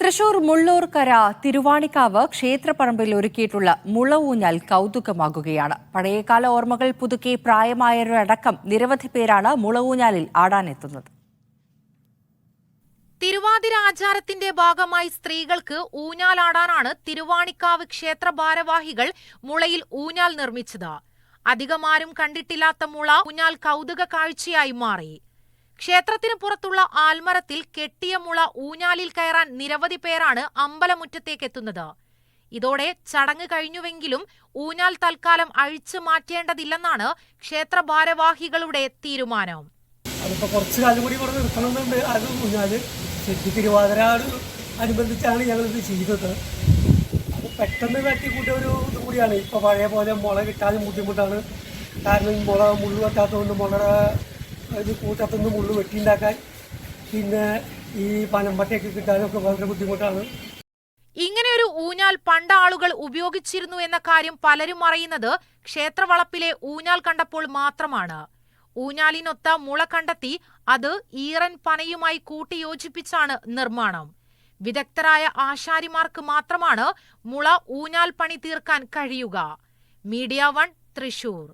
തൃശൂർ മുള്ളൂർക്കര തിരുവാണിക്കാവ് ക്ഷേത്രപ്പറമ്പിൽ ഒരുക്കിയിട്ടുള്ള മുള ഊഞ്ഞാൽ കൗതുകമാകുകയാണ്. പഴയകാല ഓർമ്മകൾ പുതുക്കി പ്രായമായവരടക്കം നിരവധി പേരാണ് മുള ഊഞ്ഞാലിൽ ആടാനെത്തുന്നത്. തിരുവാതിര ആചാരത്തിന്റെ ഭാഗമായി സ്ത്രീകൾക്ക് ഊഞ്ഞാലാടാനാണ് തിരുവാണിക്കാവ് ക്ഷേത്ര ഭാരവാഹികൾ മുളയിൽ ഊഞ്ഞാൽ നിർമ്മിച്ചത്. അധികമാരും കണ്ടിട്ടില്ലാത്ത മുള ഊഞ്ഞാൽ കൗതുക കാഴ്ചയായി മാറി. ക്ഷേത്രത്തിന് പുറത്തുള്ള ആൽമരത്തിൽ കെട്ടിയ മുള ഊഞ്ഞാലിൽ കയറാൻ നിരവധി പേരാണ് അമ്പലമുറ്റത്തേക്ക് എത്തുന്നത് ഇതോടെ ചടങ്ങ് കഴിഞ്ഞുവെങ്കിലും ഊഞ്ഞാൽ തൽക്കാലം അഴിച്ചു മാറ്റേണ്ടതില്ലെന്നാണ് ക്ഷേത്ര ഭാരവാഹികളുടെ തീരുമാനം. അതിപ്പോ കുറച്ച് കാലം കൂടി കൂടെ നിർത്തണമെന്നുണ്ട്. അത് ഊഞ്ഞാൽ ശരിക്കും തിരുവാതിരയോട് അനുബന്ധിച്ചാണ് ഞങ്ങളിത് ചെയ്തത്. അത് പെട്ടെന്ന് തട്ടിക്കൂട്ടിയ ഒരു ഇത് കൂടിയാണ്. ഇപ്പോൾ പഴയ പോലെ മുള കിട്ടാനും ബുദ്ധിമുട്ടാണ്. കാരണം മുള മുള്ളു വെട്ടാത്തതുകൊണ്ട് മുളയുടെ ഇത് കൂട്ടത്തുനിന്ന് മുള്ളു വെട്ടിയുണ്ടാക്കാൻ. പിന്നെ ഈ പനമ്പട്ടയൊക്കെ കിട്ടാനൊക്കെ വളരെ ബുദ്ധിമുട്ടാണ്. ഇങ്ങനെ ഒരു ഊഞ്ഞാൽ പണ്ട് ആളുകൾ ഉപയോഗിച്ചിരുന്നു എന്ന കാര്യം പലരും അറിയുന്നത് ക്ഷേത്രവളപ്പിലെ ഊഞ്ഞാൽ കണ്ടപ്പോൾ മാത്രമാണ്. ഊഞ്ഞാലിനൊത്ത മുള കണ്ടെത്തി അത് ഈറൻ പനയുമായി കൂട്ടിയോജിപ്പിച്ചാണ് നിർമ്മാണം. വിദഗ്ധരായ ആശാരിമാർക്ക് മാത്രമാണ് മുള ഊഞ്ഞാൽ പണി തീർക്കാൻ കഴിയുക. Media one Thrissur.